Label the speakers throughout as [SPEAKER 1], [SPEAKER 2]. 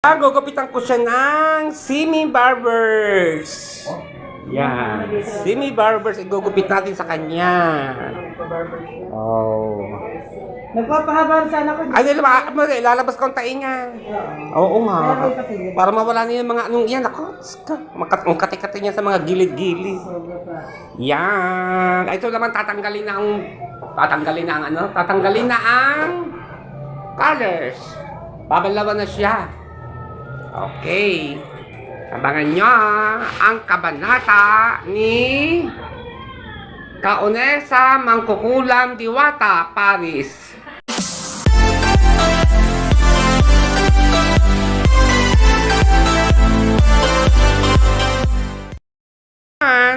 [SPEAKER 1] Ah, gugupitan ko siya ng Simi Barbers. Yan. Simi Barbers, igugupit natin sa kanya. Oh.
[SPEAKER 2] Nagpapahaba sana ko.
[SPEAKER 1] Ay, lala- lalabas ko ang tainga. Oo nga. Para mawala niya yung mga anong yan. Ako, ang kati-kati niya sa mga gilid-gilid. Yan. Ito naman tatanggalin na ang tatanggalin na ang ano? Tatanggalin na ang colors. Babalawan na siya. Okay. Abangan nyo ang kabanata ni Kaunesa Mangkukulam Diwata Paris.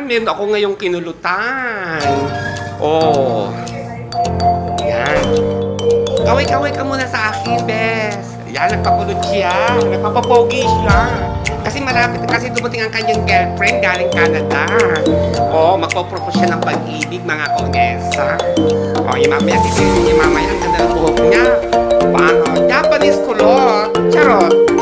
[SPEAKER 1] Meron ako ngayong kinulutan. Oh. Yan. Kaway-kaway ka muna sa akin, bes. Yan, nagpakulot siya. Nagpapapogi siya. Kasi malapit, kasi dumating ang kanyang girlfriend galing Canada. Oh, magpo-propose siya ng pag-ibig, mga konesa. Oh, yung mamaya, titignan niya mamaya ang ganda ng buhok niya. Paano? Japanese kulot. Charot.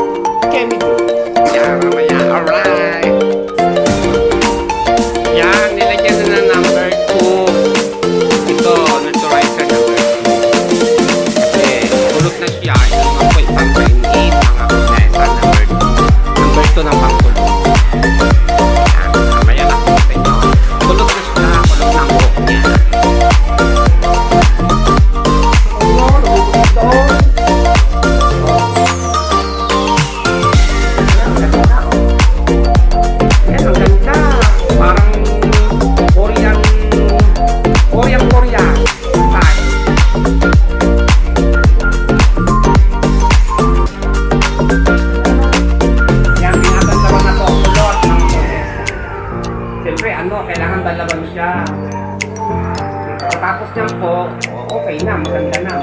[SPEAKER 1] Tapos niyan po, o- okay na, maganda na.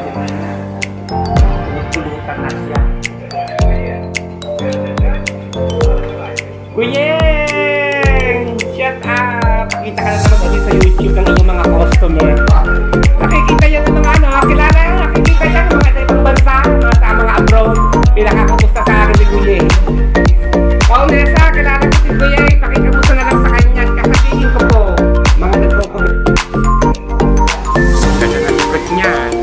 [SPEAKER 1] Pulutan na siya. Kuyeng! Shut up! Pakita ka na naman ulit sa YouTube ng iyong mga customer. Nakikita yan ng mga ano, kilala yan, nakikita yan ng mga ibang bansa, mga sa mga abroad. Pinakakamusta sa akin ni Kuyeng. Oh, Nessa, kilala ko si Kuyeng. Pakikamusta na lang sa Yeah.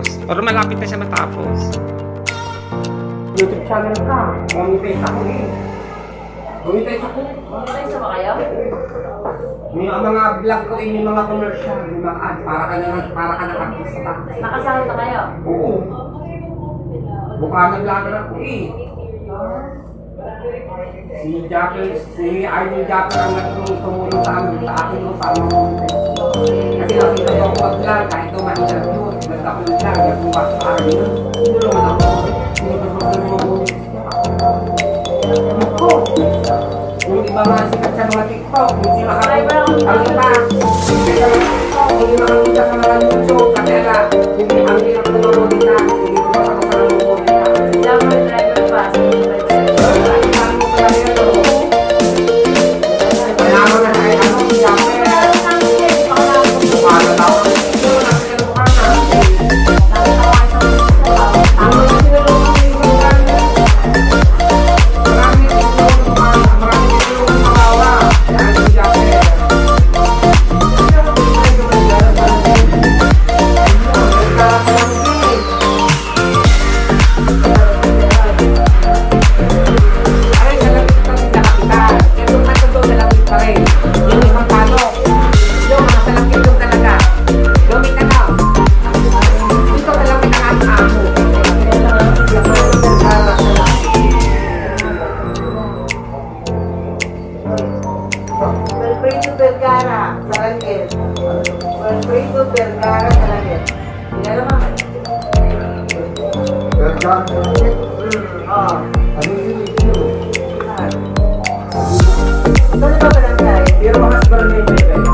[SPEAKER 1] matapos or malapit na siya matapos. YouTube channel ka, mamitay sa akin eh. Mamitay sa
[SPEAKER 3] akin. Mamitay sa ba kayo?
[SPEAKER 1] May mga vlog ko yung mga commercial, yung mga ad, para ka na, para ka na artista.
[SPEAKER 3] Nakasahod na kayo?
[SPEAKER 1] Oo. Bukanan lang ako eh. Si Jackie, si Idol Jackie ang nagtumulong sa amin, sa akin, sa amin. Kasi nakita ko ang vlog, kahit tumahin na Ang iba, ang iba, hindi makakita kamera. Wilfredo Vergara, Sarangel. Wilfredo Vergara, Sarangel. Hindi
[SPEAKER 3] naman.
[SPEAKER 1] Vergara, Sarangel. Ah. Ano yun? Ano yun?
[SPEAKER 2] Saan ba ba lang
[SPEAKER 1] tayo? Pero mas barangay. Eh, eh.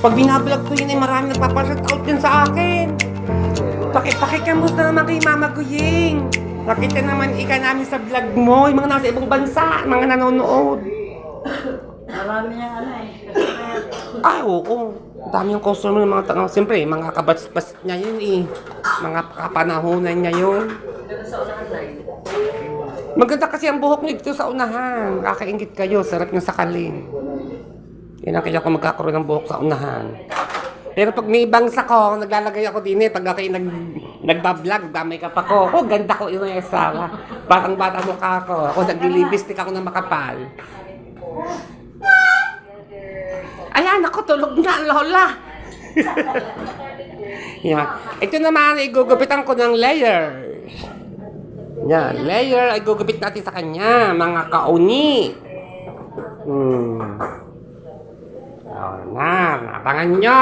[SPEAKER 1] Pag binablog ko yun, ay marami nagpapashout out din sa akin. Paki, pakikamusta naman kay Mama Guying. Nakita naman ika namin sa vlog mo, yung mga nasa ibang bansa, mga nanonood.
[SPEAKER 3] Marami niyang ano eh.
[SPEAKER 1] Ay, oo. Ang dami yung customer ng mga tanong. Siyempre, mga kabats-bats niya yun eh. Mga kapanahonan niya yun.
[SPEAKER 3] Sa yun.
[SPEAKER 1] Maganda kasi ang buhok niyo dito sa unahan. Kakaingit kayo, sarap niyo sakalin. Yan ang kaya ko magkakaroon ng buhok sa unahan. Pero pag may ibang ko, naglalagay ako din eh. Pag ako nag, nagbablog, damay ka pa ko. Oh, ganda ko yung Sara. Parang bata mukha ko. Ako naglilibistik ako ng makapal. Ayan, ako tulog na, lola. Yan. Ito naman, igugupitan ko ng layers. Yan, layer ay gugupit natin sa kanya, mga kauni. Hmm. Oh, na, abangan nyo.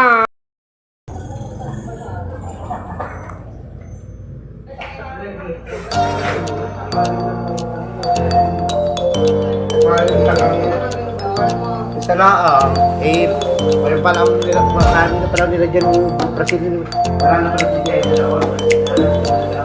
[SPEAKER 4] Isa na, ah, eh, wala pa lang nila, marami na pala nila dyan yung Brazil, marami na pala dyan yung Kasi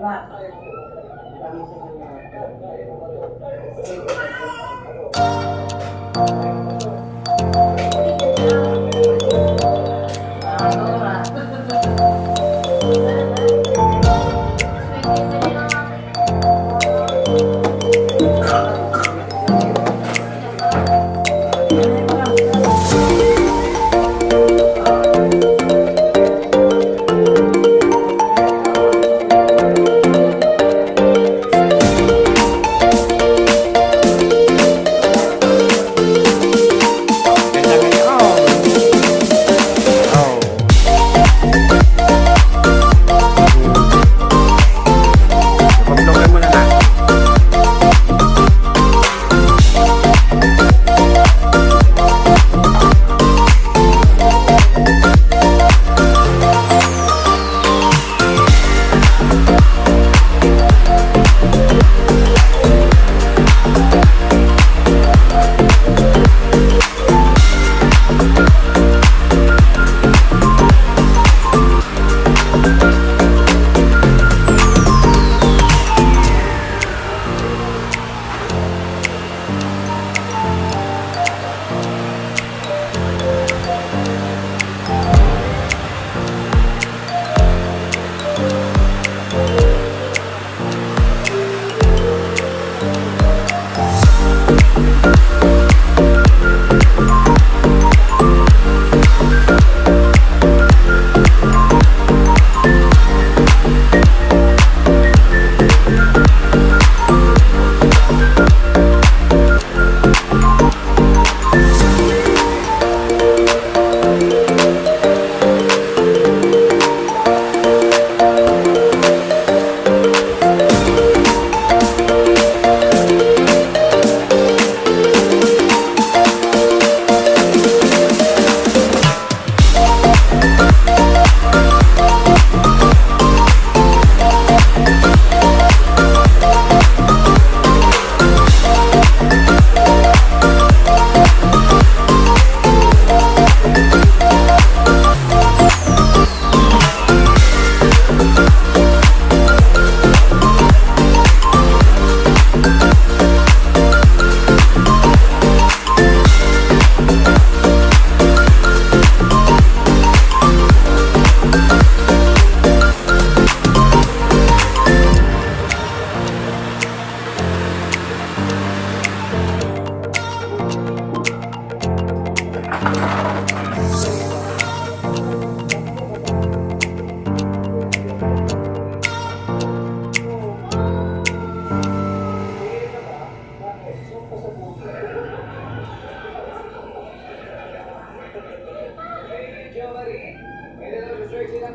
[SPEAKER 4] Ba?
[SPEAKER 1] Ah,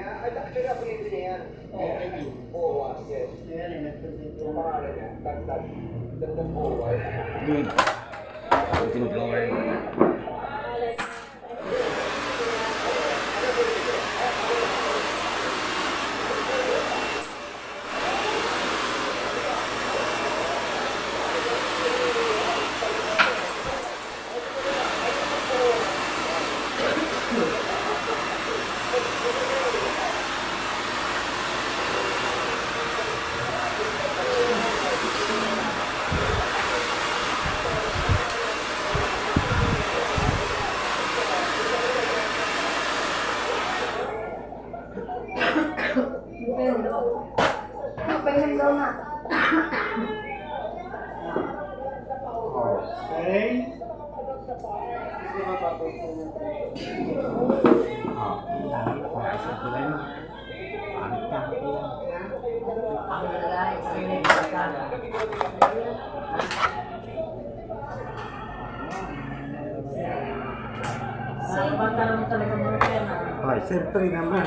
[SPEAKER 3] Si Pagpa. Kasi dito ah.
[SPEAKER 2] Are.
[SPEAKER 1] Good. Good Lord.
[SPEAKER 4] Okay.
[SPEAKER 3] Ang lalaki, sinip ka sana. Ba naman talaga mo yan ah?
[SPEAKER 4] Ay, siyempre naman.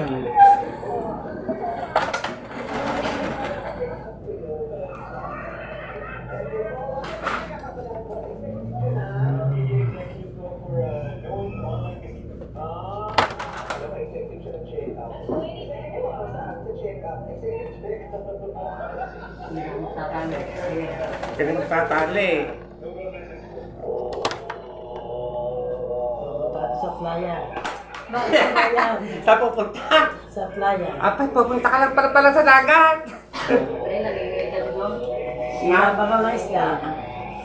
[SPEAKER 3] Tatalo. Sige.
[SPEAKER 1] playa.
[SPEAKER 2] sa
[SPEAKER 1] pupunta?
[SPEAKER 2] Sa playa.
[SPEAKER 1] Apay, pupunta ka lang pala pala sa dagat.
[SPEAKER 3] Nga? Ah,
[SPEAKER 2] baka mga isla.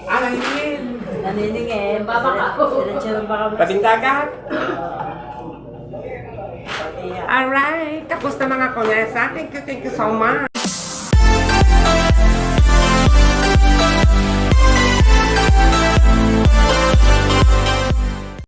[SPEAKER 1] Ah, nanginigil.
[SPEAKER 2] Naniningin.
[SPEAKER 3] Baba ka.
[SPEAKER 2] Eh. Diretso baka mga
[SPEAKER 1] Tabing dagat. Alright, tapos na mga kunyesa. Thank you, thank you so much. Thank you.